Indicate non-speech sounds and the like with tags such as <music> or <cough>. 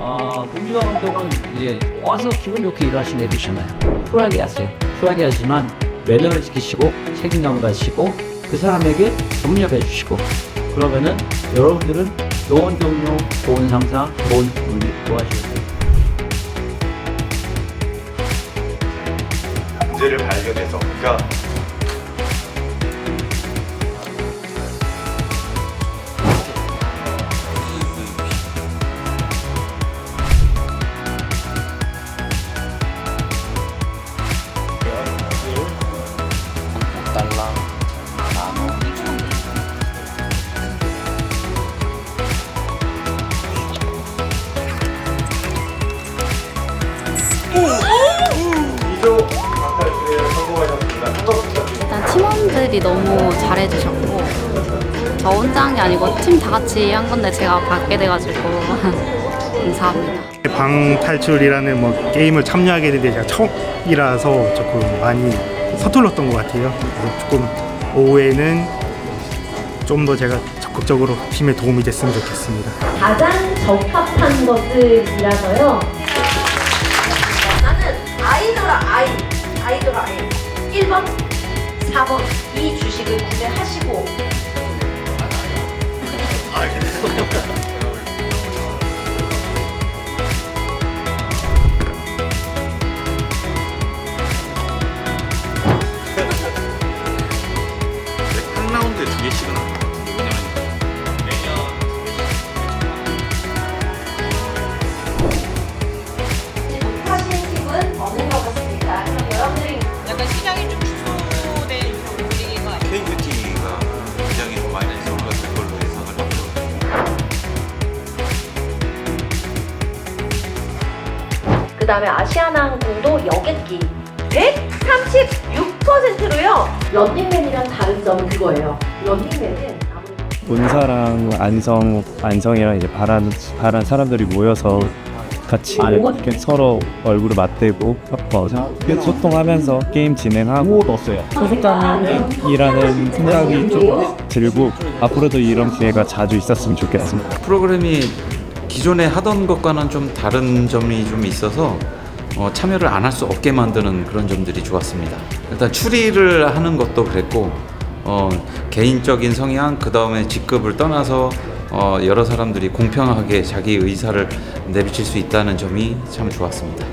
중요한 경우는 이제 와서 기분 좋게 일하시는 애들이잖아요. 쿨하게 하세요. 쿨하게 하지만 매너를 지키시고 책임감 가지시고 그 사람에게 협력해 주시고 그러면은 여러분들은 좋은 동료, 좋은 상사, 좋은 분들 도와주실 거예요. 문제를 발견해서 그러니까 팀원들이 너무 잘해주셨고 저 혼자 한 게 아니고 팀 다 같이 한 건데 제가 받게 돼가지고 <laughs> 감사합니다. 방 탈출이라는 뭐 게임을 참여하게 된 게 제가 처음이라서 조금 많이 서툴렀던 것 같아요. 그래서 조금 오후에는 좀 더 제가 적극적으로 팀에 도움이 됐으면 좋겠습니다. 가장 적합한 것들이라서요. 한 라운드에 두 개씩은 하는 것 같은데 왜냐면 하시는 팀은 어느 것 같습니까? 그럼 여러분들이 약간 시장이 좀 축소된 이런 분위기가 KBT가 굉장히 좀 많이 소비가 될 걸로 예상을 하고요. 그 다음에 아시아나항공도 여객기 136%로요. 런닝맨이랑 다른 점은 그거예요. 런닝맨은 아무래도 본사랑 안성 안성이랑 이제 바란 바란 사람들이 모여서 같이 이렇게 서로 얼굴을 맞대고 섞어서 소통하면서 게임 진행하고 소속감이라는 생각이 좀 들고 앞으로도 이런 기회가 자주 있었으면 좋겠습니다. 프로그램이 기존에 하던 것과는 좀 다른 점이 좀 있어서 어, 참여를 안 할 수 없게 만드는 그런 점들이 좋았습니다. 일단 추리를 하는 것도 그랬고 어, 개인적인 성향 그 다음에 직급을 떠나서 어, 여러 사람들이 공평하게 자기 의사를 내비칠 수 있다는 점이 참 좋았습니다.